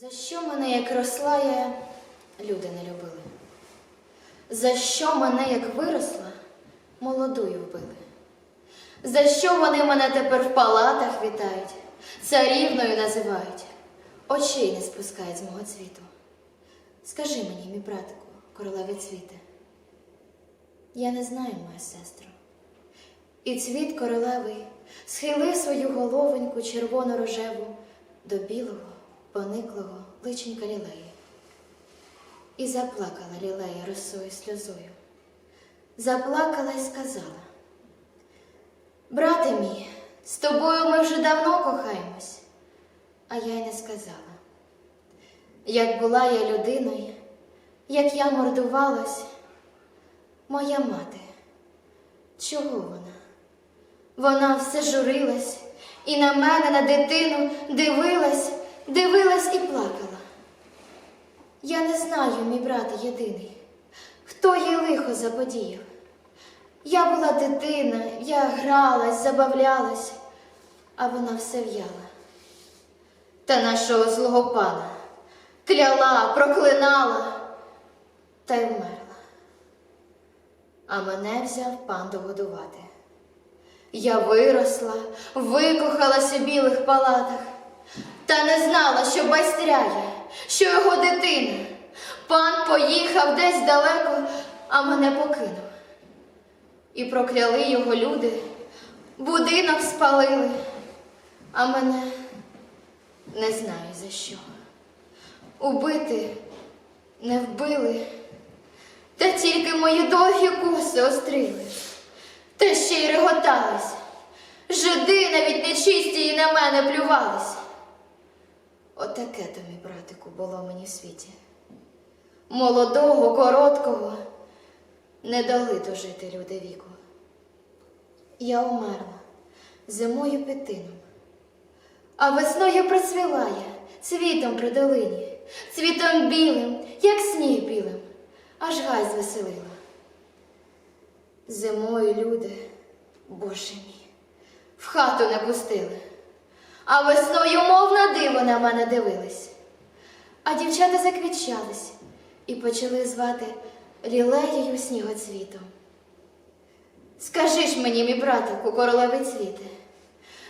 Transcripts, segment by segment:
За що мене, як росла я, люди не любили? За що мене, як виросла, молодою вбили? За що вони мене тепер в палатах вітають, царівною називають, очей не спускають з мого цвіту? Скажи мені, мій братику, королеві цвіте, я не знаю, моя сестро. І цвіт королевий схилив свою головоньку червоно-рожеву до білого, пониклого личенька лілеї. І заплакала лілея росою сльозою. Заплакала й сказала: Брате мій, з тобою ми вже давно кохаємось, а я й не сказала. Як була я людиною, як я мордувалась, моя мати, чого вона? Вона все журилась і на мене, на дитину дивилась, дивилась і плакала. Я не знаю, мій брате єдиний, хто їй лихо заподіяв. Я була дитина, я гралась, забавлялась, а вона все в'яла. Та нашого злого пана кляла, проклинала та й вмерла. А мене взяв пан догодувати. Я виросла, викохалась у білих палатах, та не знала, що байстряє, що його дитина. Пан поїхав десь далеко, а мене покинув. І прокляли його люди, будинок спалили, а мене не знаю за що. Убити не вбили, та тільки мої довгі коси острили. Та ще й реготались. Жиди навіть нечисті і на мене плювались. Отаке то, мій братику, було мені в світі. Молодого, короткого не дали дожити люди віку. Я умерла зимою пітином, а весною процвіла я цвітом при долині, цвітом білим, як сніг білим, аж гай звеселила. Зимою люди, боже мій, в хату не пустили, а весною, мов на диво, на мене дивились. А дівчата заквічались і почали звати лілеєю снігоцвітом. Скажи ж мені, мій братику, королевий цвіте,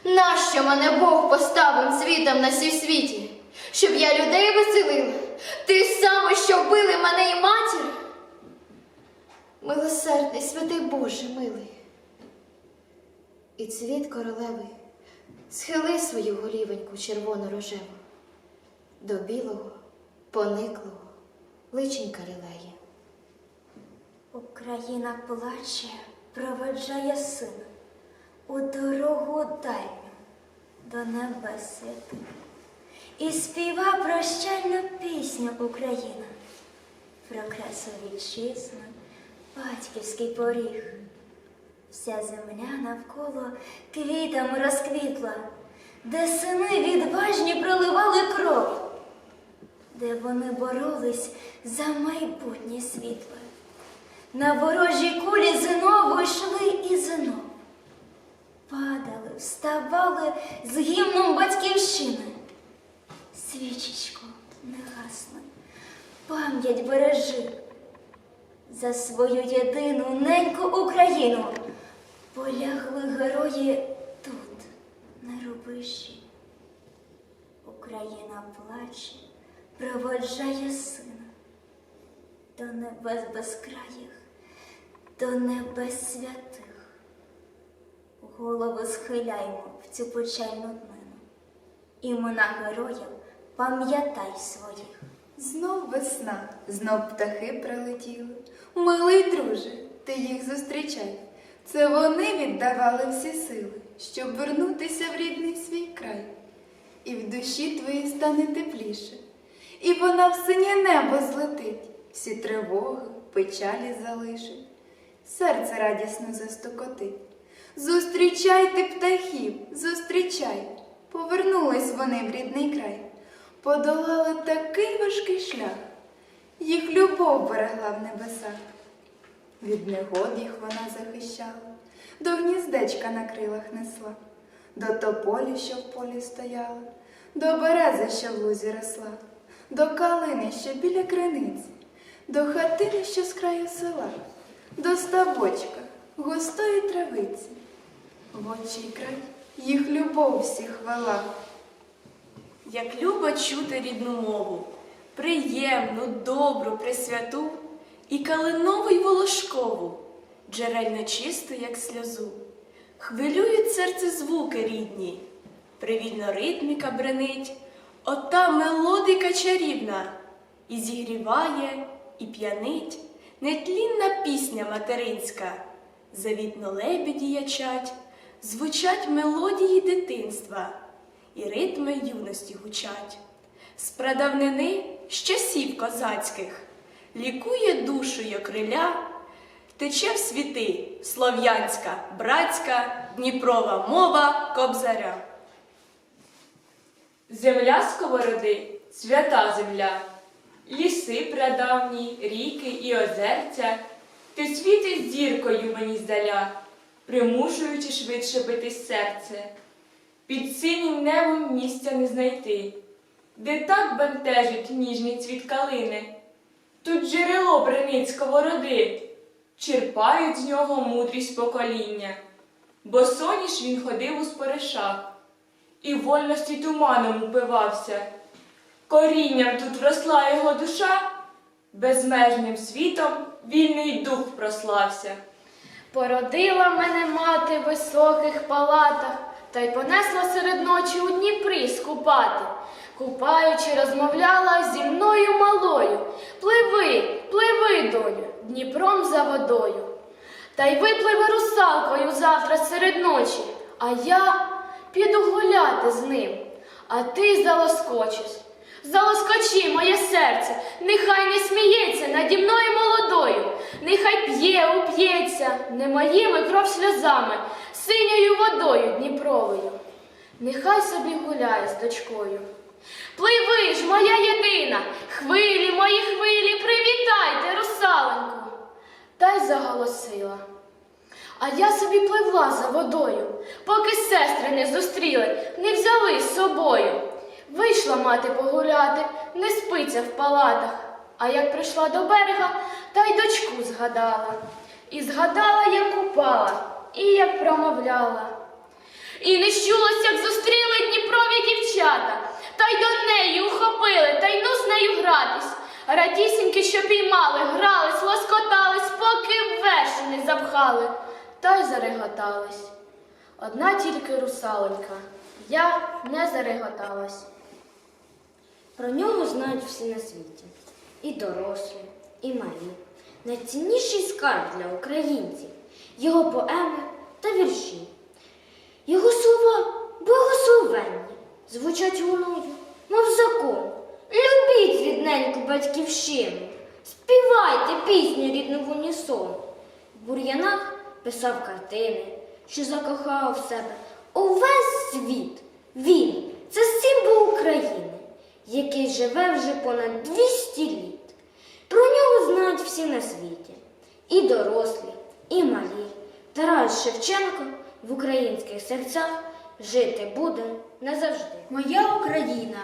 нащо мене Бог поставив цвітом на сій світі, щоб я людей веселила, ти саме, що вбили мене і матір? Милосердний, святий Боже, милий. І цвіт королеви схилив свою голівеньку червоно-рожеву до білого, пониклого личенька лілеї. Україна плаче, проведжає сина у дорогу дальню до небес святих. І співа прощальну пісню Україна про красу вітчизну, батьківський поріг. Вся земля навколо квітами розквітла, де сини відважні проливали кров, де вони боролись за майбутнє світло. На ворожій кулі знову йшли і знов. Падали, вставали з гімном батьківщини. Свічечко не гасла, пам'ять бережи. За свою єдину неньку Україну полягли герої тут, на рубежі. Україна плаче, проводжає сина до небес безкраїх, до небес святих. Голови схиляймо в цю печальну днину. Імена героїв пам'ятай своїх. Знов весна, знов птахи прилетіли. Милий друже, ти їх зустрічай. Це вони віддавали всі сили, щоб вернутися в рідний свій край. І в душі твоїй стане тепліше, і вона в синє небо злетить, всі тривоги, печалі залишить, серце радісно застукотить. Зустрічайте птахів, зустрічай, повернулись вони в рідний край, подолали такий важкий шлях, їх любов берегла в небесах. Від негод їх вона захищала, до гніздечка на крилах несла, до тополі, що в полі стояла, до берези, що в лузі росла. до калини, що біля криниці, до хатини, що з краю села, до ставочка густої травиці. В очі край їх любов всіх вела. Як любо чути рідну мову, приємну, добру, присвяту і калинову й волошкову, джерельно чисту, як сльозу. Хвилюють серце звуки рідні, привільно ритміка бренить, ота мелодика чарівна, і зігріває, і п'янить. Нетлінна пісня материнська, завітно лебеді ячать, звучать мелодії дитинства. І ритми юності гучать. З прадавнини з часів козацьких лікує душу й окриля, тече в світи слов'янська, братська, Дніпрова мова кобзаря. Земля сковороди свята земля, ліси прадавні, ріки і озерця, ти світиш зіркою мені здаля, примушуючи швидше битись серце. Під синім небом місця не знайти, де так бентежить ніжний цвіт калини. Тут джерело бренить сковороди, черпають з нього мудрість покоління, бо соніш він ходив у споришах і вольності туманом упивався. Корінням тут вросла його душа, безмежним світом вільний дух прослався. Породила мене мати в високих палатах, та й понесла серед ночі у Дніпрі скупати. Купаючи, розмовляла зі мною малою. Пливи, пливи, доню, Дніпром за водою. Та й випливе русалкою завтра серед ночі, а я піду гуляти з ним, а ти залоскочиш. Залоскочи моє серце, нехай не сміється наді мною молодою, нехай п'є, уп'ється не моїми кров сльозами, синьою водою Дніпровою. Нехай собі гуляє з дочкою. Пливи ж, моя єдина, хвилі, мої хвилі, привітайте, русаленьку. Та й заголосила. А я собі пливла за водою, поки сестри не зустріли, не взяли з собою. Вийшла мати погуляти, не спиться в палатах. А як прийшла до берега, та й дочку згадала. І згадала, як купала, і як промовляла. І не щулось, як зустріли Дніпрові дівчата, та й до неї ухопили, та й ну з нею гратись. Радісіньки, що піймали, грались, лоскотались, поки верші не запхали, та й зареготались. Одна тільки русаленька, я не зареготалась. Про нього знають всі на світі. І дорослі, і малі. Найцінніший скарб для українців, його поеми та вірші. Його слова благословенні, звучать луною, мов закон. Любіть рідненьку батьківщину, співайте пісню рідну в унісон. В бур'янах писав картини, що закохав в себе увесь світ. Він це символ України, який живе вже понад 200 літ. Про нього знають всі на світі, і дорослі, і малі. Тарас Шевченко в українських серцях жити буде назавжди. Моя Україна,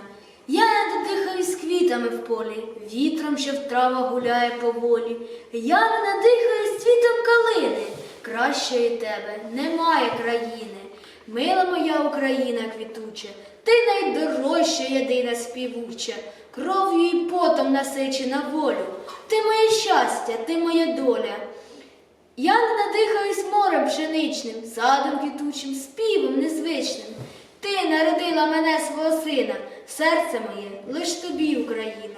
я не дихаюсь квітами в полі, вітром, що в травах гуляє поволі. Я не надихаюсь цвітом калини, кращої тебе немає країни. Мила моя Україна квітуча, ти найдорожча єдина співуча, кров'ю і потом насичена волю. Ти моє щастя, ти моя доля. Я не надихаюсь морем пшеничним, садом квітучим, співом незвичним. Ти народила мене свого сина, серце моє лиш тобі, Україна.